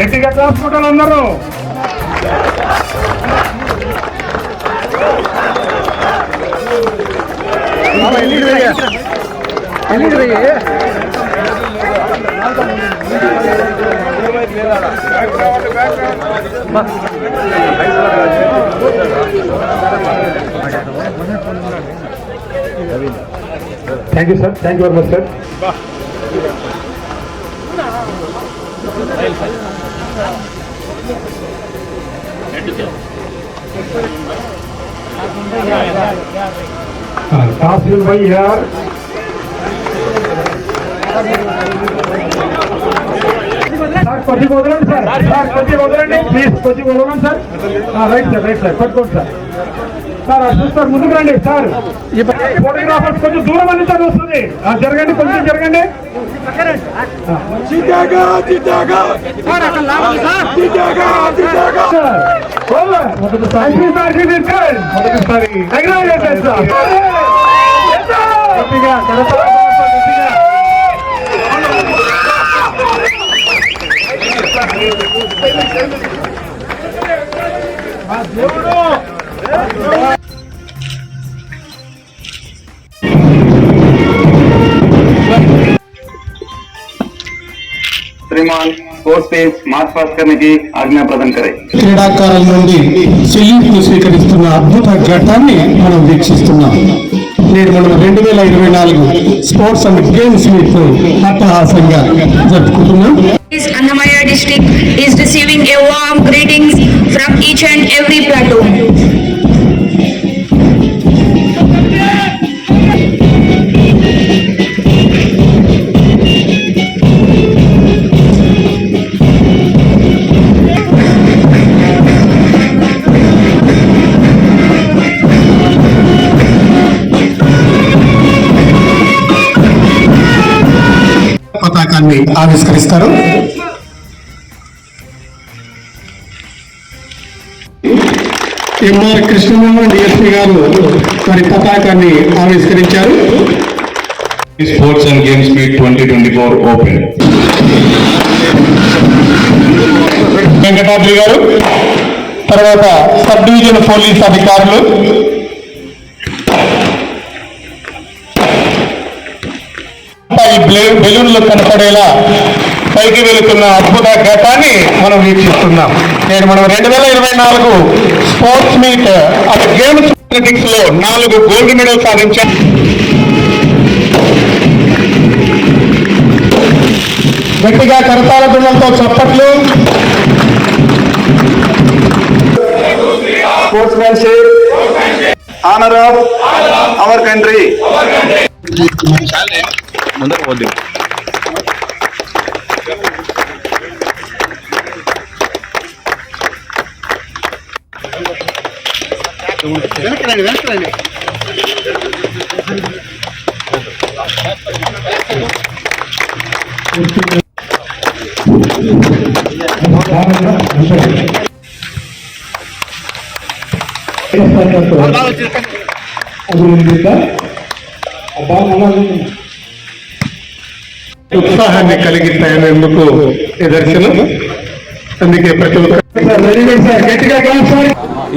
గట్టిగా కొట్టాలి అందరూ. Thank you sir thank you very much sir castle భాయ్ యార్ సార్ కొద్దిగా వదలండి సార్ సార్ కొద్దిగా వదలండి ప్లీజ్ కొద్దిగా వదలండి sir right sir right sir పట్టుకోండి సార్ Sir అటు సార్ ముందుకు రండి సార్. ఫోటోగ్రాఫర్స్ కొంచెం దూరం అని సార్ వస్తుంది. జరగండి కొంచెం జరగండి. మొదటిసారి మొదటిసారి chairman sport page march past committee క్రీడాకారుల నుండి చెల్లింపులు స్వీకరిస్తున్న అద్భుత ఘట్టాన్ని మనం వీక్షిస్తున్నాం. నేడు మనం రెండు వేల ఇరవై నాలుగు స్పోర్ట్స్ అండ్ గేమ్స్ మీట్ అట్టహాసంగా జరుపుకుంటున్నాం. Annamayya district is receiving a warm greetings from each and every platoon platoon. ఆవిష్కరిస్తారు M R Krishnamohan DSP garu మరి పతాకాన్ని ఆవిష్కరించారు Sports and Games Meet 2024 open. Venkatadri garu తర్వాత సబ్ డివిజన్ పోలీస్ అధికారులు ఈ బెలూన్లు కనపడేలా పైకి వెళుతున్న అద్భుత ఘటాన్ని మనం వీక్షిస్తున్నాం. నేను మనం రెండు వేల ఇరవై నాలుగు స్పోర్ట్స్ మీట్ అది గేమ్స్ అథ్లెటిక్స్లో నాలుగు గోల్డ్ మెడల్ సాధించాం గట్టిగా కరతాల దుమ్మలతో చప్పట్లు. ಶಾಲೆ ಮುಂದೆ ಓದಿವಿ వెనకరండి వెనకరండి అభినందిస్తా ఉత్సాహాన్ని కలిగిస్తాయనేందుకు నిదర్శనం అందుకే ప్రతి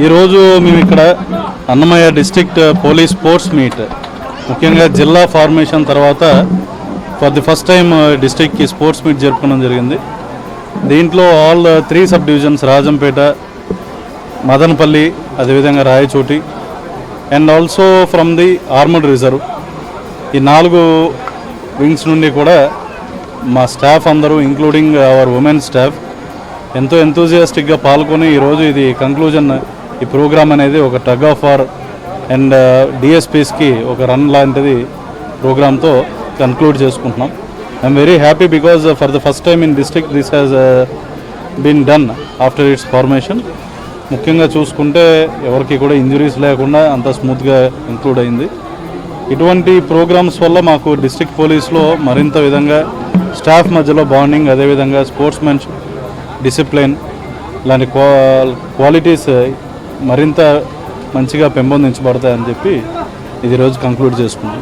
ఈరోజు మేము ఇక్కడ Annamayya district police sports meet. ముఖ్యంగా జిల్లా ఫార్మేషన్ తర్వాత ఫర్ ది ఫస్ట్ టైం డిస్ట్రిక్ట్కి స్పోర్ట్స్ మీట్ జరుపుకోవడం జరిగింది. దీంట్లో all three sub divisions Rajampet Madanapalle అదేవిధంగా Rayachoti and also from the armed reserve. ఈ నాలుగు వింగ్స్ నుండి కూడా మా స్టాఫ్ అందరూ ఇంక్లూడింగ్ అవర్ ఉమెన్ స్టాఫ్ ఎంతో ఎంతూజియాస్టిక్గా పాల్గొని ఈరోజు ఇది కంక్లూజన్ ఈ ప్రోగ్రామ్ అనేది ఒక టగ్ ఆఫ్ వార్ అండ్ డిఎస్పీస్కి ఒక రన్ లాంటిది ప్రోగ్రామ్తో కన్క్లూడ్ చేసుకుంటున్నాం. I'm very happy because for the first time in district this has been done after its formation ముఖ్యంగా చూసుకుంటే ఎవరికి కూడా ఇంజురీస్ లేకుండా అంత స్మూత్గా ఇంక్లూడ్ అయింది. ఇటువంటి ప్రోగ్రామ్స్ వల్ల మాకు డిస్ట్రిక్ట్ పోలీస్లో మరింత విధంగా స్టాఫ్ మధ్యలో బాండింగ్ అదేవిధంగా స్పోర్ట్స్ మెన్ డిసిప్లిన్ ఇలాంటి క్వాలిటీస్ మరింత మంచిగా పెంపొందించబడతాయని చెప్పి ఇది రోజు కంక్లూడ్ చేసుకున్నాం.